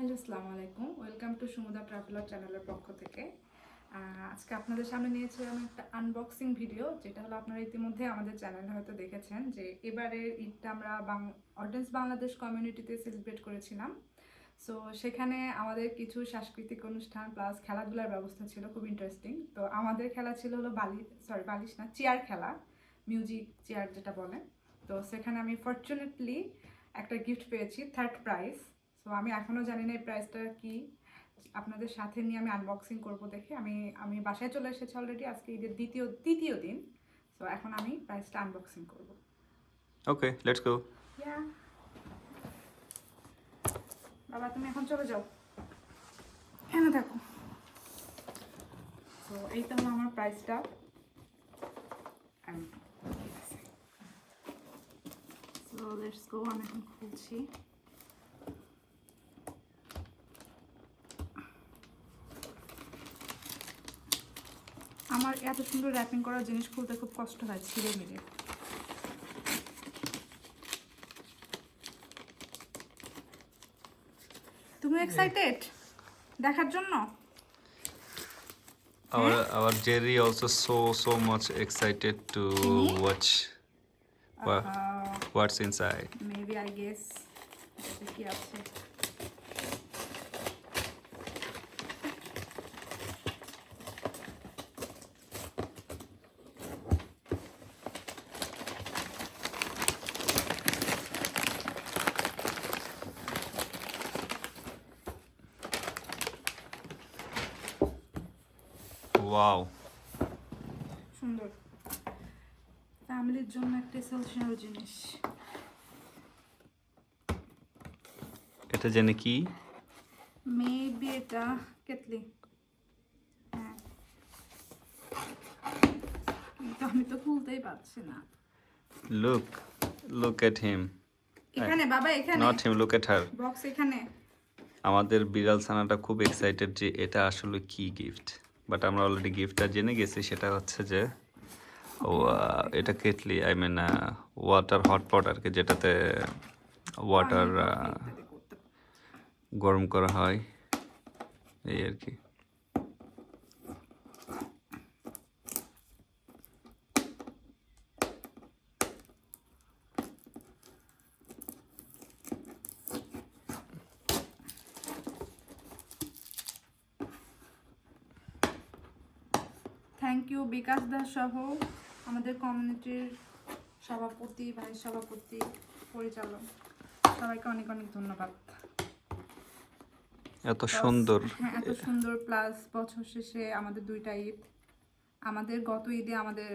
Hello, আসসালামু আলাইকুম। Welcome to সুমুদা traveller চ্যানেলের পক্ষ থেকে। আজকে আপনাদের সামনে নিয়েছিলাম একটা আনবক্সিং ভিডিও যেটা হলো আপনারা ইতিমধ্যে আমাদের চ্যানেলে হয়তো দেখেছেন যে এবারের ঈদটা আমরা বাং অডিয়েন্স বাংলাদেশ কমিউনিটিতে সেলিব্রেট করেছিলাম। সো সেখানে আমাদের কিছু সাংস্কৃতিক অনুষ্ঠান প্লাস খেলাধুলার ব্যবস্থা ছিল, খুব ইন্টারেস্টিং তো আমাদের খেলা ছিল হলো বালি সরি বালিশ না, চেয়ার খেলা মিউজিক চেয়ার যেটা বলে। তো সেখানে আমি ফর্চুনেটলি একটা গিফট পেয়েছি থার্ড প্রাইজ সো আমি এখনও জানি না এই প্রাইসটা কী। আপনাদের সাথে নিয়ে আমি আনবক্সিং করব দেখে। আমি আমি বাসায় চলে এসেছি অলরেডি আজকে ঈদের দ্বিতীয় তৃতীয় দিন। সো এখন আমি প্রাইসটা আনবক্সিং করব। ওকে go. Yeah. বাবা তুমি এখন চলে যাও। এখানে দেখো। তো এইটা হলো আমার প্রাইসটা সো লেটস গো আমি এখন খুলছি আমার এত সুন্দর র্যাপিং করার জিনিস খুলতে খুব কষ্ট হয় ছিঁড়ে মিলে। তুমি এক্সাইটেড দেখার জন্য? আওয়ার হ্যাঁ? Our Jerry also so so much excited to watch what's inside maybe I guess কি আছে? Wow. সুন্দর। ফ্যামিলির জন্য একটা এসেনশিয়াল জিনিস। এটা জেনে কি? মেবি এটা কেতলি হ্যাঁ। কিন্তু আমি তো খুলতেই পারছি না। Look look at him. এখানে বাবা এখানে। Not him look at her. Box এখানে। আমাদের বিড়াল ছানাটা খুব এক্সাইটেড যে এটা আসলে কি গিফট বাট আমরা অলরেডি গিফটটা জেনে গেছি, সেটা হচ্ছে যে এটা kettle I mean water hot pot আর কি, যেটাতে ওয়াটার গরম করা হয়, এই আর কি। থ্যাংক ইউ বিকাশ দাস সহ আমাদের কমিউনিটির সভাপতি ভাই সভাপতি পরিচালক। সবাইকে অনেক অনেক ধন্যবাদ। এত সুন্দর। হ্যাঁ এত সুন্দর প্লাস বছর শেষে আমাদের দুইটা ঈদ। আমাদের গত ঈদে আমাদের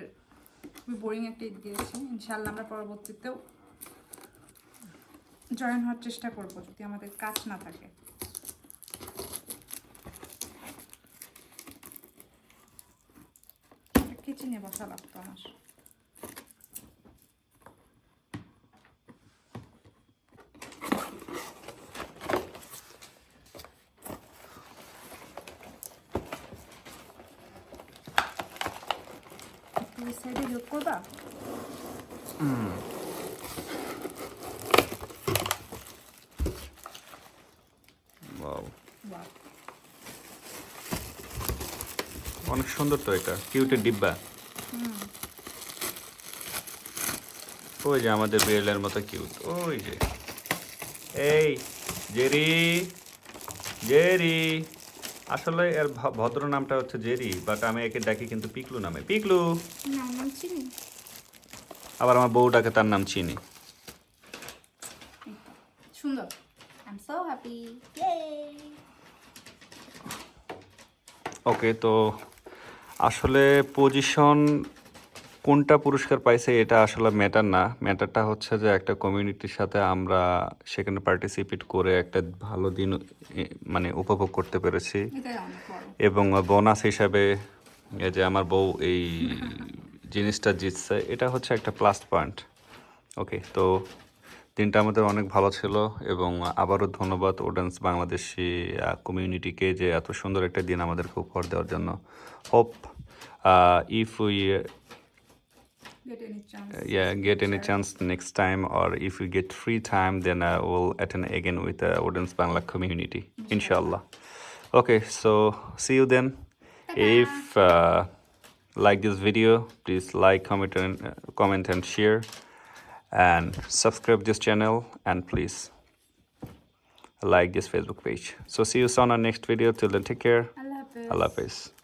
খুবই বোরিং একটা ঈদ গিয়েছে। ইনশাল্লাহ আমরা পরবর্তীতেও জয়েন হওয়ার চেষ্টা করব যদি আমাদের কাজ না থাকে। keçine basalım Damar. Bir şey seri yok o da. Hmm. অনেক সুন্দর তো এটা কিউটের ডিব্বা। ওই যে আমাদের বিড়ালের মতো কিউট ওই যে। এই জেরি জেরি। আসলে এর ভদ্র নামটা হচ্ছে জেরি বাট আমি একে ডাকি কিন্তু পিকলু নামে। পিকলু! আবার আমার বউ ডাকে তার নাম চিনি। সুন্দর। আই সো হ্যাপি ওকে তো আসলে পজিশন কোনটা পুরস্কার পাইছে এটা আসলে ম্যাটার না। ম্যাটারটা হচ্ছে যে একটা কমিউনিটির সাথে আমরা সেখানে পার্টিসিপেট করে একটা ভালো দিন মানে উপভোগ করতে পেরেছি। এবং বোনাস হিসাবে এই যে আমার বউ এই জিনিসটা জিতছে এটা হচ্ছে একটা প্লাস পয়েন্ট ওকে তো দিনটা আমাদের অনেক ভালো ছিল এবং আবারও ধন্যবাদ ওডেন্স বাংলাদেশি কমিউনিটিকে যে এত সুন্দর একটা দিন আমাদেরকে উপহার দেওয়ার জন্য। Hope if we get any chance next time R if you get free time then I will attend again with Odense Bangla community ইনশাল্লাহ okay so see you then if like this video please like comment comment and share and subscribe this channel and please like this Facebook page. So see you soon on our next video. Till then, take care. Allah Hafiz.